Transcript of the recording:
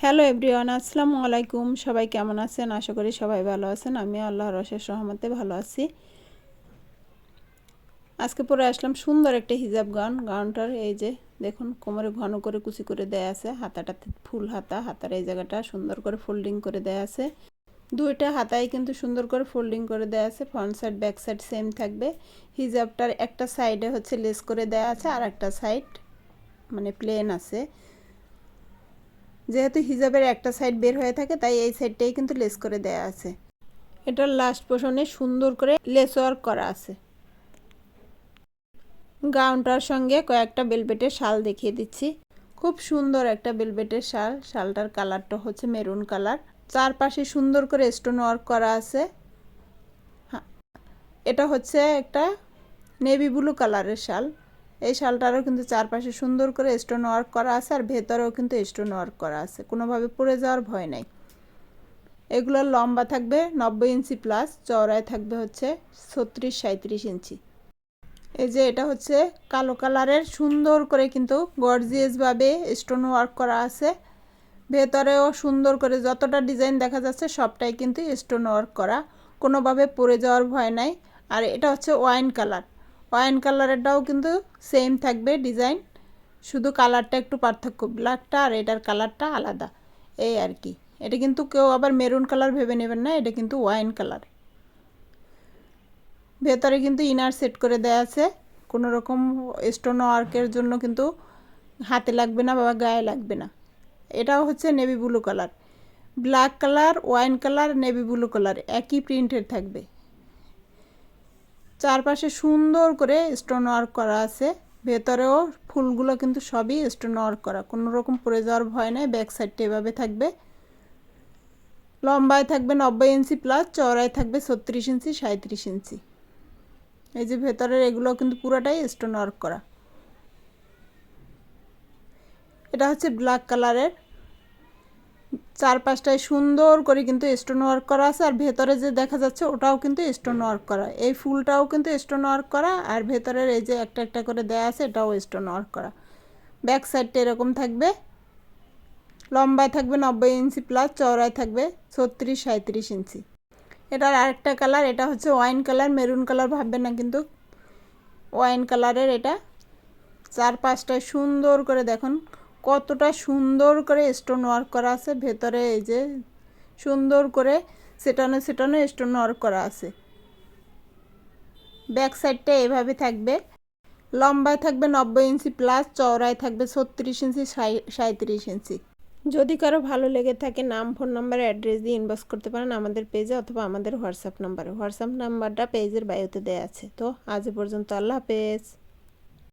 Hello everyone, আসসালামু আলাইকুম। সবাই কেমন আছেন? আশা করি সবাই ভালো আছেন। আমি আল্লাহ অশেষ রহমতে ভালো আছি। আজকে পরে আসলাম সুন্দর একটা হিজাব গাউন। গাউনটার এই যে দেখুন, কোমরে ঘন করে কুচি করে দেয়া আছে। হাতাটাতে ফুল হাতা। হাতার এই জায়গাটা সুন্দর করে ফোল্ডিং করে দেয়া আছে। দুইটা হাতায় কিন্তু সুন্দর করে ফোল্ডিং করে দেয়া আছে। Front side, back side same থাকবে। হিজাবটার একটা সাইডে হচ্ছে লেস করে দেয়া আছে। আর একটা সাইড মানে প্লেন আছে। যেহেতু হিজাবের একটা সাইড বের হয়ে থাকে, তাই এই সাইডটাই কিন্তু লেস করে দেয়া আছে। এটার লাস্ট পোষণে সুন্দর করে লেস ওয়ার্ক করা আছে। গাউনটার সঙ্গে কয়েকটা বেলবেটের শাল দেখিয়ে দিচ্ছি। খুব সুন্দর একটা বেলবেটের শাল। শালটার কালারটা হচ্ছে মেরুন কালার চারপাশে সুন্দর করে স্টোন ওয়ার্ক করা আছে। এটা হচ্ছে একটা নেভি ব্লু কালারের শাল। এই শালটারও কিন্তু চারপাশে সুন্দর করে স্টোন ওয়ার্ক করা আছে আর ভেতরেও কিন্তু স্টোন ওয়ার্ক করা আছে। কোনোভাবে পড়ে যাওয়ার ভয় নাই। এগুলোর লম্বা থাকবে নব্বই ইঞ্চি প্লাস চওড়ায় থাকবে হচ্ছে ছত্রিশ সাঁত্রিশ ইঞ্চি। এই যে এটা হচ্ছে কালো কালারের সুন্দর করে কিন্তু গর্জিয়াসভাবে স্টোন ওয়ার্ক করা আছে। ভেতরেও সুন্দর করে যতটা ডিজাইন দেখা যাচ্ছে সবটাই কিন্তু স্টোন ওয়ার্ক করা। কোনোভাবে পড়ে যাওয়ার ভয় নাই। আর এটা হচ্ছে ওয়াইন কালার ওয়াইন কালারেরটাও কিন্তু সেম থাকবে ডিজাইন শুধু কালারটা একটু পার্থক্য ব্ল্যাকটা আর এটার কালারটা আলাদা, এই আর কি। এটা কিন্তু কেউ আবার মেরুন কালার ভেবে নেবেন না, এটা কিন্তু ওয়াইন কালার ভেতরে কিন্তু ইনার সেট করে দেয়া আছে, কোনো রকম স্টোন ওয়ার্কের জন্য কিন্তু হাতে লাগবে না বা গায়ে লাগবে না। এটাও হচ্ছে navy blue colour black colour wine colour navy blue colour একই প্রিন্টের থাকবে। চারপাশে সুন্দর করে স্টোন ওয়ার্ক করা আছে। ভেতরেও ফুলগুলো কিন্তু সবই স্টোন ওয়ার্ক করা। কোনো রকম পরে যাওয়ার ভয় নেই ব্যাক সাইডটা এভাবে থাকবে। লম্বায় থাকবে নব্বই ইঞ্চি প্লাস চওড়ায় থাকবে ছত্রিশ ইঞ্চি সাঁত্রিশ ইঞ্চি। এই যে ভেতরের এগুলো কিন্তু পুরোটাই স্টোন ওয়ার্ক করা। এটা হচ্ছে ব্ল্যাক কালারের চারপাশটায় সুন্দর করে কিন্তু স্টোন ওয়ার্ক করা আছে, আর ভেতরে যে দেখা যাচ্ছে ওটাও কিন্তু স্টোন ওয়ার্ক করা। এই ফুলটাও কিন্তু স্টোন ওয়ার্ক করা, আর ভেতরের এই যে একটা একটা করে দেয়া আছে, এটাও স্টোন ওয়ার্ক করা। ব্যাক সাইডটা এরকম থাকবে। লম্বায় থাকবে নব্বই ইঞ্চি প্লাস চওড়ায় থাকবে ছত্রিশ সাঁত্রিশ ইঞ্চি। এটার আরেকটা কালার এটা হচ্ছে ওয়াইন কালার মেরুন কালার ভাববে না কিন্তু। ওয়াইন কালারের এটা। চারপাশটায় সুন্দর করে দেখুন। কতটা সুন্দর করে স্টোন ওয়ার্ক করা আছে, ভেতরে এই যে সুন্দর করে সেটানো সেটানো স্টোন ওয়ার্ক করা আছে। ব্যাক সাইডটা এভাবে থাকবে, লম্বায় থাকবে নব্বই ইঞ্চি প্লাস চওড়ায় থাকবে ছত্রিশ ইঞ্চি সাঁত্রিশ ইঞ্চি যদি কারও ভালো লেগে থাকে, নাম ফোন নাম্বার অ্যাড্রেস দিয়ে ইনবক্স করতে পারেন আমাদের পেজে অথবা আমাদের হোয়াটসঅ্যাপ নাম্বারে হোয়াটসঅ্যাপ নাম্বারটা পেজের বায়োতে দেওয়া আছে। তো আজ পর্যন্ত আল্লাহ হাফেজ।